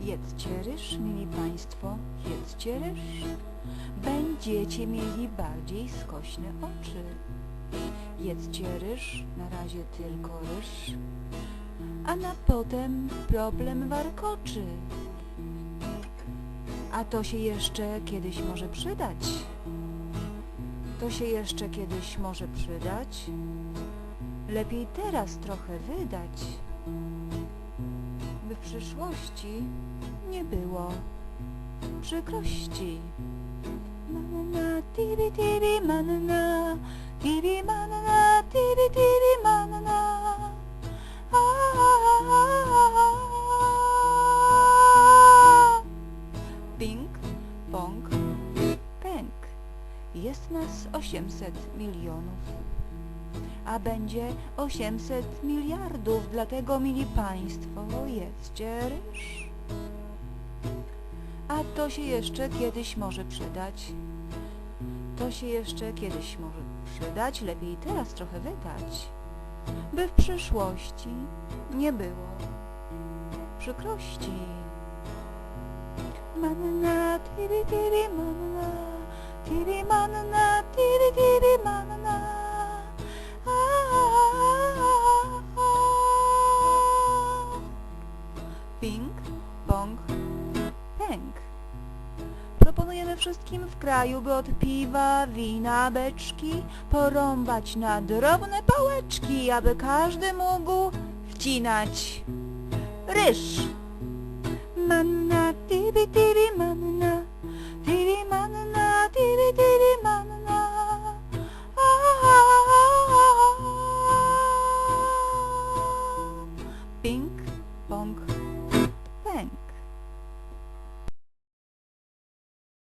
Jedzcie ryż, mili Państwo, jedzcie ryż. Będziecie mieli bardziej skośne oczy. Jedzcie ryż, na razie tylko ryż, a na potem problem warkoczy. A to się jeszcze kiedyś może przydać. To się jeszcze kiedyś może przydać. Lepiej teraz trochę wydać, by w przyszłości nie było przykrości. Manana, tibi, tibi, manana, tibi, manana, tibi, tibi, Jest nas 800 milionów, a będzie 800 miliardów, dlatego, mili Państwo, jedzcie ryż. A to się jeszcze kiedyś może przydać. To się jeszcze kiedyś może przydać, lepiej teraz trochę wydać, by w przyszłości nie było przykrości. Manna, tibi, tibi, manna, tibi, manna, tibi, tibi, manna. A, a, a, a. Ping, pong, pęk. Proponujemy wszystkim w kraju, by od piwa, wina, beczki porąbać na drobne pałeczki, aby każdy mógł wcinać ryż. Manna, tibi, tibi, Ping, pong,